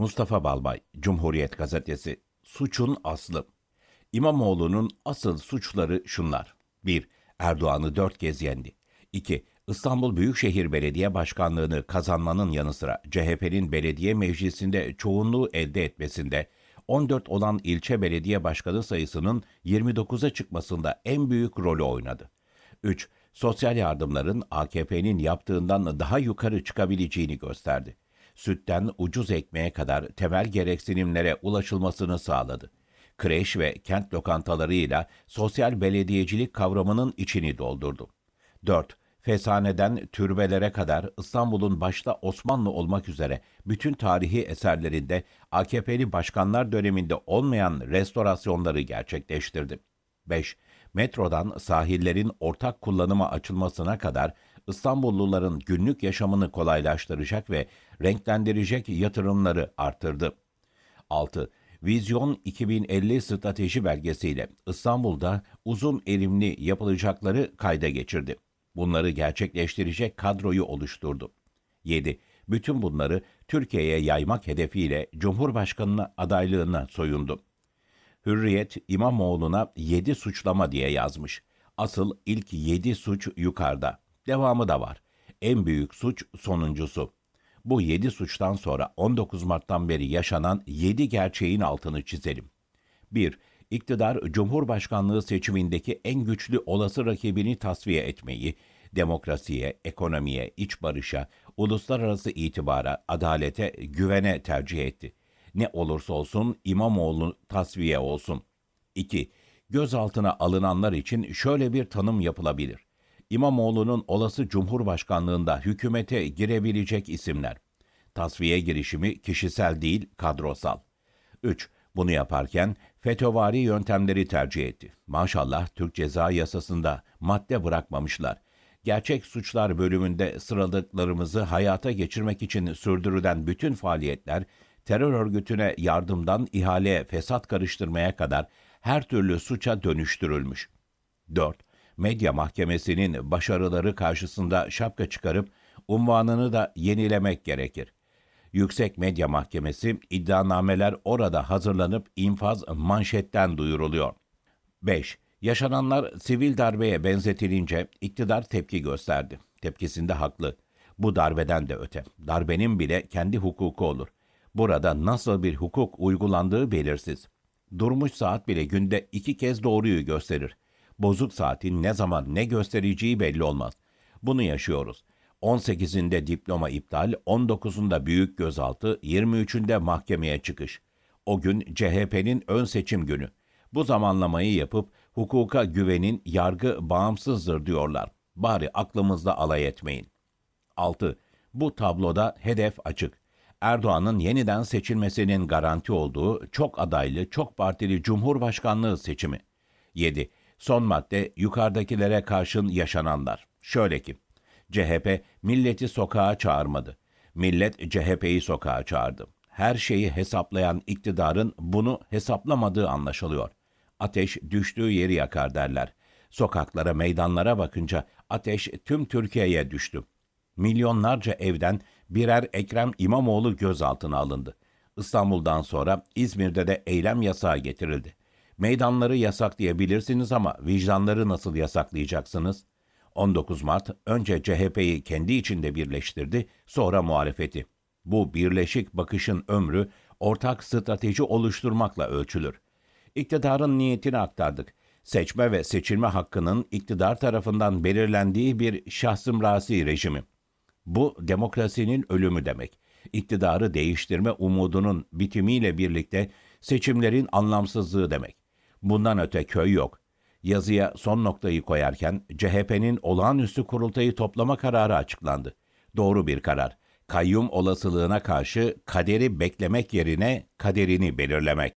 Mustafa Balbay, Cumhuriyet Gazetesi. Suçun aslı. İmamoğlu'nun asıl suçları şunlar. 1. Erdoğan'ı dört kez yendi. 2. İstanbul Büyükşehir Belediye Başkanlığı'nı kazanmanın yanı sıra CHP'nin belediye meclisinde çoğunluğu elde etmesinde 14 olan ilçe belediye başkanı sayısının 29'a çıkmasında en büyük rolü oynadı. 3. Sosyal yardımların AKP'nin yaptığından daha yukarı çıkabileceğini gösterdi. Sütten ucuz ekmeğe kadar temel gereksinimlere ulaşılmasını sağladı. Kreş ve kent lokantalarıyla sosyal belediyecilik kavramının içini doldurdu. 4. Fesaneden türbelere kadar İstanbul'un başta Osmanlı olmak üzere bütün tarihi eserlerinde AKP'li başkanlar döneminde olmayan restorasyonları gerçekleştirdi. 5. Metrodan sahillerin ortak kullanıma açılmasına kadar İstanbulluların günlük yaşamını kolaylaştıracak ve renklendirecek yatırımları artırdı. 6. Vizyon 2050 strateji belgesiyle İstanbul'da uzun erimli yapılacakları kayda geçirdi. Bunları gerçekleştirecek kadroyu oluşturdu. 7. Bütün bunları Türkiye'ye yaymak hedefiyle Cumhurbaşkanı adaylığına soyundu. Hürriyet İmamoğlu'na 7 suçlama diye yazmış. Asıl ilk 7 suç yukarıda. Devamı da var. En büyük suç sonuncusu. Bu 7 suçtan sonra 19 Mart'tan beri yaşanan 7 gerçeğin altını çizelim. 1. İktidar Cumhurbaşkanlığı seçimindeki en güçlü olası rakibini tasfiye etmeyi, demokrasiye, ekonomiye, iç barışa, uluslararası itibara, adalete, güvene tercih etti. Ne olursa olsun İmamoğlu tasfiye olsun. 2. Gözaltına alınanlar için şöyle bir tanım yapılabilir. İmamoğlu'nun olası cumhurbaşkanlığında hükümete girebilecek isimler. Tasfiye girişimi kişisel değil, kadrosal. 3. Bunu yaparken FETÖ'vari yöntemleri tercih etti. Maşallah Türk Ceza Yasası'nda madde bırakmamışlar. Gerçek suçlar bölümünde sıraladıklarımızı hayata geçirmek için sürdürülen bütün faaliyetler, terör örgütüne yardımdan ihaleye, fesat karıştırmaya kadar her türlü suça dönüştürülmüş. 4. Medya Mahkemesi'nin başarıları karşısında şapka çıkarıp unvanını da yenilemek gerekir. Yüksek Medya Mahkemesi iddianameler orada hazırlanıp infaz manşetten duyuruluyor. 5. Yaşananlar sivil darbeye benzetilince iktidar tepki gösterdi. Tepkisinde haklı. Bu darbeden de öte. Darbenin bile kendi hukuku olur. Burada nasıl bir hukuk uygulandığı belirsiz. Durmuş saat bile günde iki kez doğruyu gösterir. Bozuk saatin ne zaman ne göstereceği belli olmaz. Bunu yaşıyoruz. 18'inde diploma iptal, 19'unda büyük gözaltı, 23'ünde mahkemeye çıkış. O gün CHP'nin ön seçim günü. Bu zamanlamayı yapıp hukuka güvenin yargı bağımsızdır diyorlar. Bari aklımızda alay etmeyin. 6. Bu tabloda hedef açık. Erdoğan'ın yeniden seçilmesinin garanti olduğu çok adaylı, çok partili Cumhurbaşkanlığı seçimi. 7. Son madde yukarıdakilere karşın yaşananlar. Şöyle ki, CHP milleti sokağa çağırmadı. Millet CHP'yi sokağa çağırdı. Her şeyi hesaplayan iktidarın bunu hesaplamadığı anlaşılıyor. Ateş düştüğü yeri yakar derler. Sokaklara, meydanlara bakınca ateş tüm Türkiye'ye düştü. Milyonlarca evden birer Ekrem İmamoğlu gözaltına alındı. İstanbul'dan sonra İzmir'de de eylem yasağı getirildi. Meydanları yasaklayabilirsiniz ama vicdanları nasıl yasaklayacaksınız? 19 Mart önce CHP'yi kendi içinde birleştirdi, sonra muhalefeti. Bu birleşik bakışın ömrü ortak strateji oluşturmakla ölçülür. İktidarın niyetini aktardık. Seçme ve seçilme hakkının iktidar tarafından belirlendiği bir şahsımrasi rejimi. Bu demokrasinin ölümü demek. İktidarı değiştirme umudunun bitimiyle birlikte seçimlerin anlamsızlığı demek. Bundan öte köy yok. Yazıya son noktayı koyarken CHP'nin olağanüstü kurultayı toplama kararı açıklandı. Doğru bir karar. Kayyum olasılığına karşı kaderi beklemek yerine kaderini belirlemek.